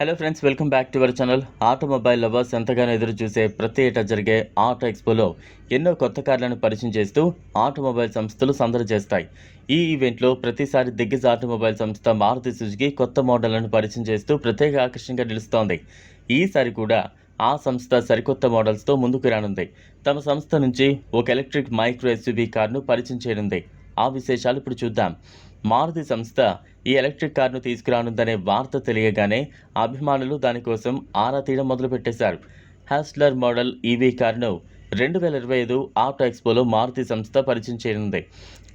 Hello friends welcome back to our channel automobile lovers ఎంతగానో ఎదురు చూసే ప్రతి ఏటా జరిగే ఆటో ఎక్స్పోలో ఎన్నో కొత్త కార్లను పరిచయం చేస్తూ ఆటోమొబైల్ సంస్థలు సందడి చేస్తాయి. ఈ ఈవెంట్లో ప్రతిసారి దిగ్గజ ఆటోమొబైల్ సంస్థ మారుతి సుజుకి కొత్త మోడళ్ళను పరిచయం చేస్తూ ప్రత్యేక ఆకర్షణగా నిలుస్తోంది. ఈసారి కూడా ఆ సంస్థ సరికొత్త మోడల్స్తో ముందుకు రానుంది. తమ సంస్థ నుంచి ఒక ఎలక్ట్రిక్ మైక్రో ఎస్యూబీ కార్ను పరిచయం చేయనుంది. ఆ విశేషాలు ఇప్పుడు చూద్దాం. మారుతి సంస్థ ఈ ఎలక్ట్రిక్ కార్ను తీసుకురానుందనే వార్త తెలియగానే అభిమానులు దానికోసం ఆరా తీయడం మొదలుపెట్టేశారు. హ్యాస్లర్ మోడల్ ఈవీ కార్ను రెండు వేల ఇరవై ఐదు ఆటో ఎక్స్పోలో మారుతి సంస్థ పరిచయం చేయనుంది.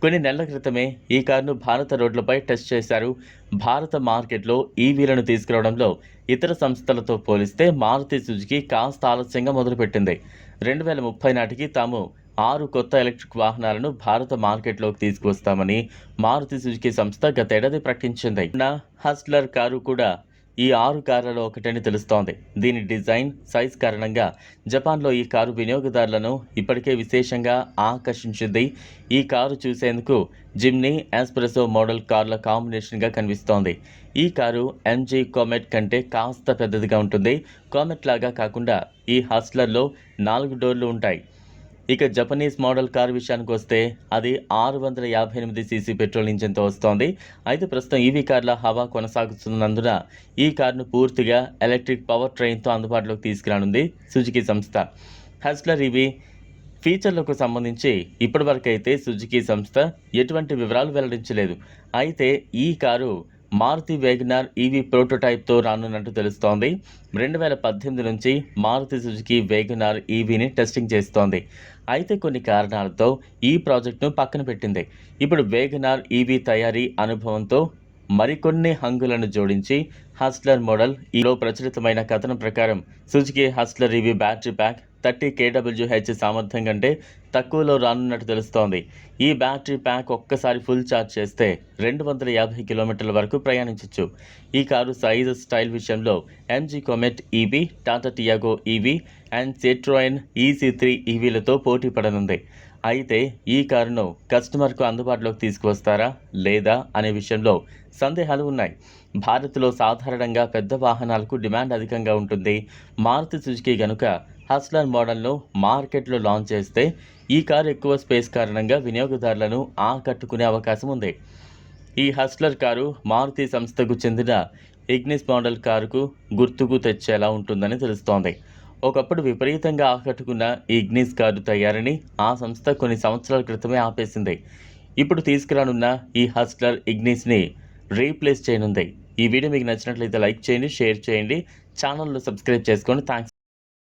కొన్ని నెలల క్రితమే ఈ కారును భారత రోడ్లపై టెస్ట్ చేశారు. భారత మార్కెట్లో ఈవీలను తీసుకురావడంలో ఇతర సంస్థలతో పోలిస్తే మారుతి సుజుకి కాస్త ఆలస్యంగా మొదలుపెట్టింది. రెండు వేల ముప్పై నాటికి తాము ఆరు కొత్త ఎలక్ట్రిక్ వాహనాలను భారత మార్కెట్లోకి తీసుకువస్తామని మారుతి సుజుకి సంస్థ గతేడాది ప్రకటించింది. నా హస్లర్ కారు కూడా ఈ ఆరు కార్లలో ఒకటని తెలుస్తోంది. దీని డిజైన్ సైజ్ కారణంగా జపాన్లో ఈ కారు వినియోగదారులను ఇప్పటికే విశేషంగా ఆకర్షించింది. ఈ కారు చూసేందుకు జిమ్నీ ఎస్ప్రెసో మోడల్ కార్ల కాంబినేషన్గా కనిపిస్తోంది. ఈ కారు ఎంజీ కామెట్ కంటే కాస్త పెద్దదిగా ఉంటుంది. కామెట్ లాగా కాకుండా ఈ హస్లర్లో నాలుగు డోర్లు ఉంటాయి. ఇక జపనీస్ మోడల్ కార్ విషయానికి వస్తే అది ఆరు వందల యాభై ఎనిమిది సీసీ పెట్రోల్ ఇంజిన్తో వస్తోంది. అయితే ప్రస్తుతం ఈవీ కార్ల హవా కొనసాగుతున్నందున ఈ కార్ను పూర్తిగా ఎలక్ట్రిక్ పవర్ ట్రైన్తో అందుబాటులోకి తీసుకురానుంది సుజుకి సంస్థ. హస్లర్ ఇవి ఫీచర్లకు సంబంధించి ఇప్పటివరకైతే సుజుకి సంస్థ ఎటువంటి వివరాలు వెల్లడించలేదు. అయితే ఈ కారు మారుతి వేగనార్ ఈవీ ప్రోటోటైప్తో రానున్నట్టు తెలుస్తోంది. రెండు వేల పద్దెనిమిది నుంచి మారుతి సుజుకి వేగనార్ ఈవీని టెస్టింగ్ చేస్తోంది. అయితే కొన్ని కారణాలతో ఈ ప్రాజెక్టును పక్కన పెట్టింది. ఇప్పుడు వేగనార్ ఈవీ తయారీ అనుభవంతో మరికొన్ని హంగులను జోడించి హస్లర్ మోడల్ ఈలో ప్రచురితమైన కథనం ప్రకారం Suzuki Hustler EV battery pack thirty కేడబ్ల్యూహెచ్ సామర్థ్యం కంటే తక్కువలో రానున్నట్టు తెలుస్తోంది. ఈ బ్యాటరీ ప్యాక్ ఒక్కసారి ఫుల్ ఛార్జ్ చేస్తే రెండు వందల యాభై కిలోమీటర్ల వరకు ప్రయాణించవచ్చు ఈ కారు సైజ్ స్టైల్ విషయంలో MG Comet EV Tata Tiago EV and Citroen eC three ఈవీలతో పోటీ పడనుంది. అయితే ఈ కారును కస్టమర్కు అందుబాటులోకి తీసుకువస్తారా లేదా అనే విషయంలో సందేహాలు ఉన్నాయి. భారత్లో సాధారణంగా పెద్ద వాహనాలకు డిమాండ్ అధికంగా ఉంటుంది. మారుతి సుజుకి గనుక హస్లర్ మోడల్ను మార్కెట్లో లాంచ్ చేస్తే ఈ కారు ఎక్కువ స్పేస్ కారణంగా వినియోగదారులను ఆకట్టుకునే అవకాశం ఉంది. ఈ హస్లర్ కారు మారుతి సంస్థకు చెందిన ఇగ్నిస్ మోడల్ కారుకు గుర్తుకు తెచ్చేలా ఉంటుందని తెలుస్తోంది. ఒకప్పుడు విపరీతంగా ఆకట్టుకున్న ఈ ఇగ్నిస్ కారు తయారీని ఆ సంస్థ కొన్ని సంవత్సరాల క్రితమే ఆపేసింది. ఇప్పుడు తీసుకురానున్న ఈ హస్లర్ ఇగ్నిస్ని రీప్లేస్ చేయనుంది. ఈ వీడియో మీకు నచ్చినట్లయితే లైక్ చేయండి షేర్ చేయండి. ఛానల్ను సబ్స్క్రైబ్ చేసుకోండి థ్యాంక్స్